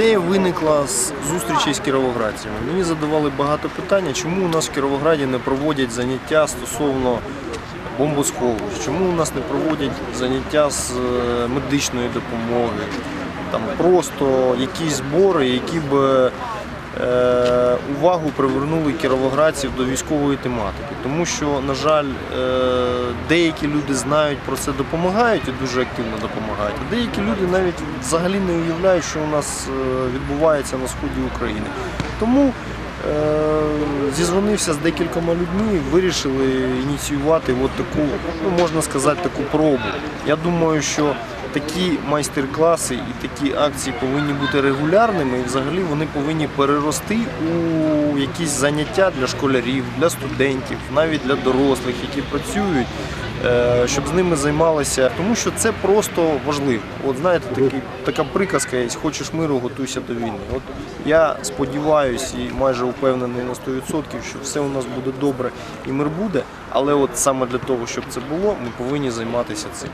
Ідея виникла з зустрічі з кіровоградцями. Мені задавали багато питань, чому у нас в Кіровограді не проводять заняття стосовно бомбосховищ, чому у нас не проводять заняття з е, медичної допомоги, там просто якісь збори, які б е, увагу привернули кіровоградців до військової тематики. Тому що, на жаль, е, деякі люди знають про це, допомагають і дуже активно допомагають. А деякі люди навіть взагалі не уявляють, що у нас е, відбувається на сході України. Тому е, зізвонився з декількома людьми, вирішили ініціювати от таку, ну можна сказати, таку пробу. Я думаю, що такі майстер-класи і такі акції повинні бути регулярними, і взагалі вони повинні перерости у якісь заняття для школярів, для студентів, навіть для дорослих, які працюють. е, Щоб з ними займалися, тому що це просто важливо. От знаєте, такий, така приказка є, хочеш миру, готуйся до війни. От я сподіваюся і майже впевнений на 100%, що все у нас буде добре і мир буде. Але от саме для того, щоб це було, ми повинні займатися цим.